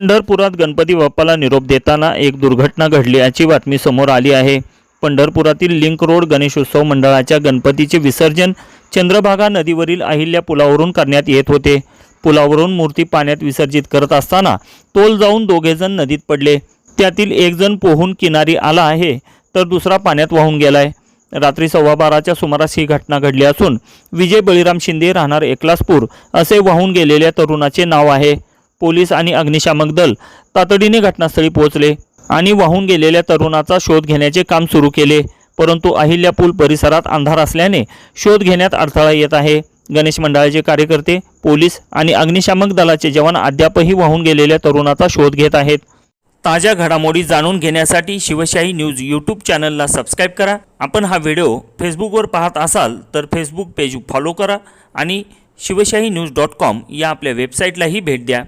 पंढरपुरात गणपती बाप्पाला निरोप देताना एक दुर्घटना घडली याची बातमी समोर आली आहे. पंढरपुरातील लिंक रोड गणेशोत्सव मंडळाच्या गणपतीचे विसर्जन चंद्रभागा नदीवरील अहिल्या पुलावरून करण्यात येत होते. पुलावरून मूर्ती पाण्यात विसर्जित करत असताना तोल जाऊन दोघेजण नदीत पडले. त्यातील एक जण पोहून किनारी आला आहे तर दुसरा पाण्यात वाहून गेलाय. रात्री सव्वा बाराच्या सुमारास ही घटना घडली असून विजय बळीराम शिंदे राहणार एकलासपूर असे वाहून गेलेल्या तरुणाचे नाव आहे. पोलीस आणि अग्निशामक दल तातडीने घटनास्थळी पोहोचले आणि वाहून गेलेल्या तरुणाचा शोध घेण्याचे काम सुरू केले. परंतु अहिल्या पूल परिसरात अंधार असल्याने शोध घेण्यात अडथळा येत आहे. गणेश मंडळाचे कार्यकर्ते पोलीस आणि अग्निशामक दलाचे जवान अद्यापही वाहून गेलेल्या तरुणाचा शोध घेत आहेत. ताज्या घडामोडी जाणून घेण्यासाठी शिवशाही न्यूज यूट्यूब चॅनलला सबस्क्राईब करा. आपण हा व्हिडिओ फेसबुकवर पाहत असाल तर फेसबुक पेज फॉलो करा आणि शिवशाही न्यूज डॉट कॉम या आपल्या वेबसाईटलाही भेट द्या.